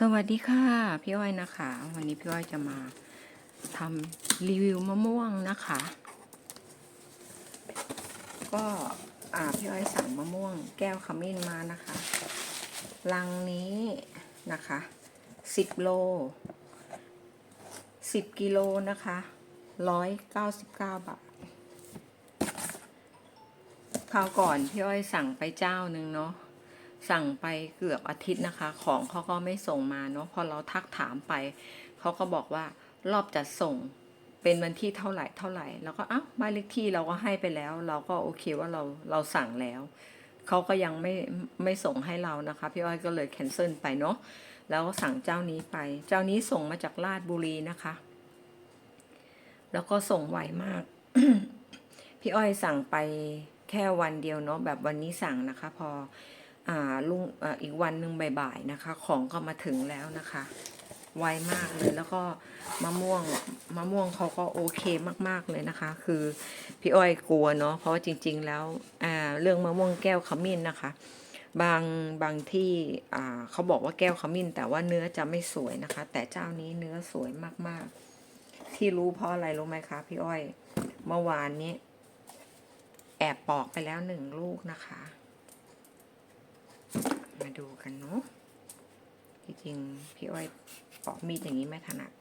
สวัสดีค่ะ พี่อ้อยนะคะ วันนี้พี่อ้อยจะมาทำรีวิวมะม่วงนะคะ ก็อ่าพี่อ้อยสั่งมะม่วงแก้วขมิ้นมานะคะ ลังนี้นะคะสิบโลสิบกิโลนะคะร้อยเก้าสิบเก้าบาทคราวก่อนพี่อ้อยสั่งไปเจ้าหนึ่งเนาะ สั่งไปเกือบอาทิตย์นะคะ ของเขาก็ไม่ส่งมาเนาะพอเราทักถามไป เขาก็บอกว่ารอบจัดส่งเป็นวันที่เท่าไหร่เท่าไหร่แล้วก็อ้าวบ้านเลขที่เราก็ให้ไปแล้ว เราก็โอเคว่าเราเราสั่งแล้วเขาก็ยังไม่ไม่ส่งให้เรานะคะพี่อ้อยก็เลยแคนเซิลไปเนาะแล้วก็สั่งเจ้านี้ไป เจ้านี้ส่งมาจากราชบุรีนะคะ แล้วก็ส่งไวมาก พี่อ้อยสั่งไปแค่วันเดียวเนาะแบบวันนี้สั่งนะคะ พอ ลุงอ่าอีกวันหนึ่งบ่ายๆนะคะ ของก็มาถึงแล้วนะคะ ไวมากเลยแล้วก็มะม่วงมะม่วงเขาก็โอเคมากๆเลยนะคะ คือพี่อ้อยกลัวเนาะเพราะว่าจริง ๆ แล้วอ่าเรื่องมะม่วงแก้วขมิ้นนะคะ บางบางที่อ่าเขาบอกว่าแก้วขมิ้น แต่ว่าเนื้อจะไม่สวยนะคะ แต่เจ้านี้เนื้อสวยมากๆ ที่รู้เพราะอะไรรู้ไหมคะพี่อ้อยเมื่อวานนี้ แอบปอกไปแล้วหนึ่งลูกนะคะ มาดูกันเนาะจริงๆพี่อ้อยปอกมีดอย่างนี้ไม่ถนัด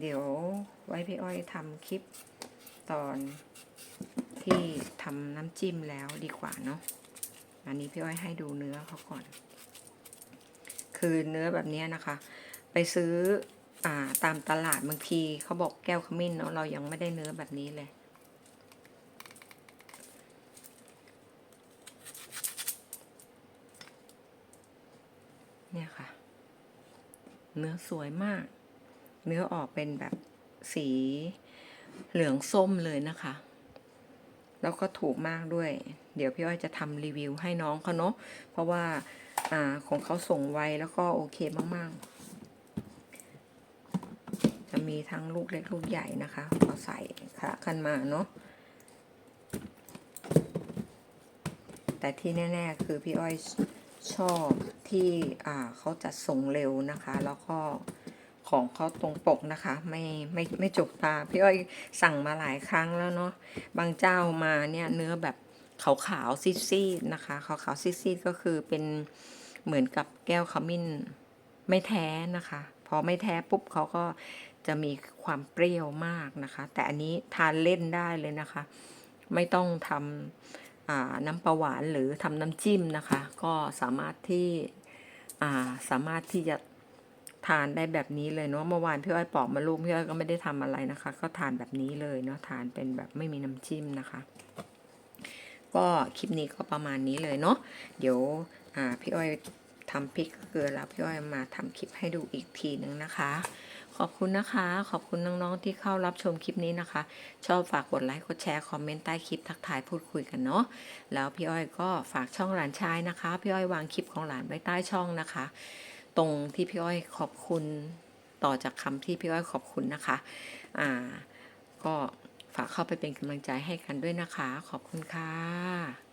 เดี๋ยวไว้พี่อ้อยทำคลิปตอนที่ทำน้ำจิ้มแล้วดีกว่าเนาะ อันนี้พี่อ้อยให้ดูเนื้อเขาก่อน คือเนื้อแบบนี้นะคะ ไปซื้ออาตามตลาดบางทีเขาบอกแก้วขมิ้นเนาะเรายังไม่ได้เนื้อแบบนี้เลย เนี่ยค่ะ เนื้อสวยมาก เนื้อออกเป็นแบบสีเหลืองส้มเลยนะคะ แล้วก็ถูกมากด้วย เดี๋ยวพี่อ้อยจะทำรีวิวให้น้องเขาเนาะ เพราะว่าอ่าของเขาส่งไวแล้วก็โอเคมาก ๆ จะมีทั้งลูกเล็กลูกใหญ่นะคะเอาใส่คะกันมาเนาะ แต่ที่แน่ ๆ คือพี่อ้อย ชอบที่อ่าเขาจัดส่งเร็วนะคะ แล้วก็ของเขาตรงปกนะคะ ไม่ไม่ไม่จกตา พี่อ้อยสั่งมาหลายครั้งแล้วเนาะบางเจ้ามาเนี่ยเนื้อแบบขาวๆซีดๆนะคะขาวๆซีดๆก็คือเป็นเหมือนกับแก้วขมิ้นไม่แท้นะคะ พอไม่แท้ปุ๊บเขาก็จะมีความเปรี้ยวมากนะคะ แต่อันนี้ทานเล่นได้เลยนะคะ ไม่ต้องทำ น้ำปลาหวานหรือทำน้ำจิ้มนะคะ ก็สามารถที่าสามารถที่จะทานได้แบบนี้เลยเนาะเมื่อวานพี่อ้อยปอกมาลูกพี่อ้อยก็ไม่ได้ทำอะไรนะคะ ก็ทานแบบนี้เลยเนาะทานเป็นแบบไม่มีน้ำจิ้มนะคะ ก็คลิปนี้ก็ประมาณนี้เลยเนาะเดี๋ยวพี่อ้อย ทำพริกเกลือแล้วพี่อ้อยมาทำคลิปให้ดูอีกทีหนึ่งนะคะ ขอบคุณนะคะ ขอบคุณน้องๆที่เข้ารับชมคลิปนี้นะคะ ชอบฝากกดไลค์กดแชร์คอมเมนต์ใต้คลิปทักทายพูดคุยกันเนาะแล้วพี่อ้อยก็ฝากช่องหลานชายนะคะ พี่อ้อยวางคลิปของหลานไว้ใต้ช่องนะคะ ตรงที่พี่อ้อยขอบคุณต่อจากคำที่พี่อ้อยขอบคุณนะคะ อ่า ก็ฝากเข้าไปเป็นกำลังใจให้กันด้วยนะคะ ขอบคุณค่ะ